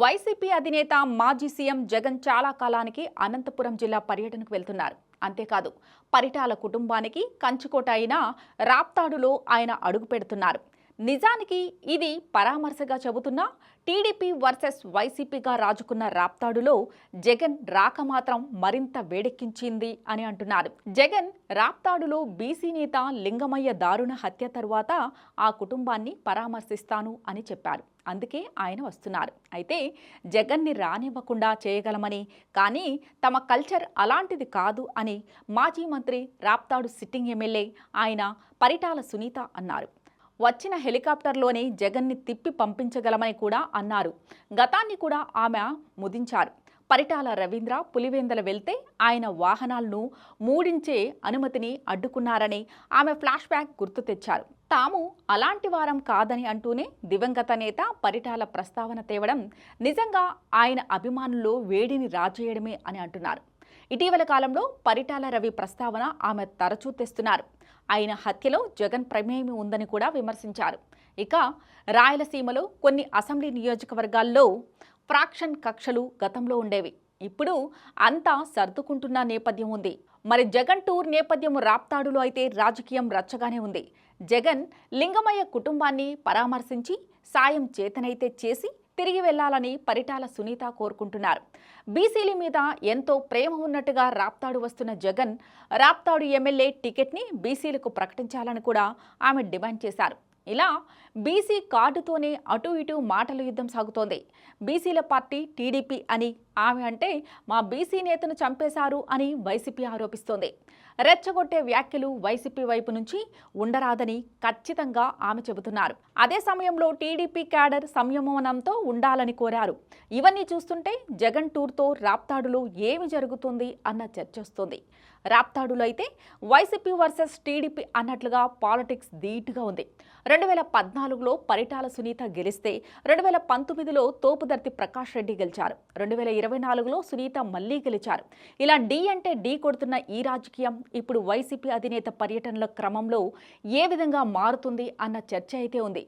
YCP అధినేత మాజీ CM Jagan చాలా కాలానికి అనంతపురం జిల్లా పర్యటనకు వెళ్తున్నారు. అంతేకాదు పరిటాల కుటుంబానికి కంచుకోట అయిన రాప్తాడులో ఆయన అడుగు పెడుతున్నారు. నిజానికి ఇది పరామర్శగా చెబుతున్నా టీడీపీ వర్సెస్ వైసీపీగా రాజుకున్న రాప్తాడులో జగన్ రాక మాత్రం మరింత వేడెక్కించింది అని అంటున్నారు. జగన్ రాప్తాడులో బీసీ నేత లింగమయ్య దారుణ హత్య తరువాత ఆ కుటుంబాన్ని పరామర్శిస్తాను అని చెప్పారు. అందుకే ఆయన వస్తున్నారు. అయితే జగన్ని రానివ్వకుండా చేయగలమని కానీ తమ కల్చర్ అలాంటిది కాదు అని మాజీ మంత్రి రాప్తాడు సిట్టింగ్ ఎమ్మెల్యే ఆయన పరిటాల సునీత అన్నారు. వచ్చిన హెలికాప్టర్లోనే జగన్ని తిప్పి పంపించగలమని కూడా అన్నారు. గతాన్ని కూడా ఆమె ముదించారు. పరిటాల రవీంద్ర పులివెందల వెళ్తే ఆయన వాహనాలను మూడించే అనుమతిని అడ్డుకున్నారని ఆమె ఫ్లాష్ బ్యాక్ గుర్తు తెచ్చారు. తాము అలాంటి వారం కాదని అంటూనే దివంగత నేత పరిటాల ప్రస్తావన తేవడం నిజంగా ఆయన అభిమానుల్లో వేడిని రాజేయడమే అని అంటున్నారు. ఇటీవల కాలంలో పరిటాల రవి ప్రస్తావన ఆమె తరచూ తెస్తున్నారు. ఆయన హత్యలో జగన్ ప్రమేయం ఉందని కూడా విమర్శించారు. ఇక రాయలసీమలో కొన్ని అసెంబ్లీ నియోజకవర్గాల్లో ఫ్రాక్షన్ కక్షలు గతంలో ఉండేవి. ఇప్పుడు అంతా సర్దుకుంటున్న నేపథ్యం ఉంది. మరి జగన్ టూర్ నేపథ్యం రాప్తాడులో అయితే రాజకీయం రచ్చగానే ఉంది. జగన్ లింగమయ్య కుటుంబాన్ని పరామర్శించి సాయం చేతనైతే చేసి తిరిగి వెళ్ళాలని పరిటాల సునీత కోరుకుంటున్నారు. బీసీల మీద ఎంతో ప్రేమ ఉన్నట్టుగా రాప్తాడు వస్తున్న జగన్ రాప్తాడు ఎమ్మెల్యే టికెట్ని బీసీలకు ప్రకటించాలని కూడా ఆమె డిమాండ్ చేశారు. ఇలా బీసీ కార్డుతోనే అటు ఇటు మాటల యుద్ధం సాగుతోంది. బీసీల పార్టీ టీడీపీ అని ఆమె అంటే మా బీసీ నేతను చంపేశారు అని వైసీపీ ఆరోపిస్తోంది. రెచ్చగొట్టే వ్యాఖ్యలు వైసీపీ వైపు నుంచి ఉండరాదని ఖచ్చితంగా ఆమె చెబుతున్నారు. అదే సమయంలో టీడీపీ క్యాడర్ సంయమనంతో ఉండాలని కోరారు. ఇవన్నీ చూస్తుంటే జగన్ టూర్తో రాప్తాడులో ఏమి జరుగుతుంది అన్న చర్చ వస్తుంది రాప్తాడులో అయితే వైసీపీ వర్సెస్ టీడీపీ అన్నట్లుగా పాలిటిక్స్ ధీటుగా ఉంది. రెండు వేల పద్నాలుగులో పరిటాల సునీత గెలిస్తే రెండు వేల పంతొమ్మిదిలో తోపుదర్తి ప్రకాష్ రెడ్డి గెలిచారు. రెండు వేల ఇరవై నాలుగులో సునీత మళ్ళీ గెలిచారు. ఇలా డి అంటే డి కొడుతున్న ఈ రాజకీయం ఇప్పుడు వైసీపీ అధినేత పర్యటనల క్రమంలో ఏ విధంగా మారుతుంది అన్న చర్చ అయితే ఉంది.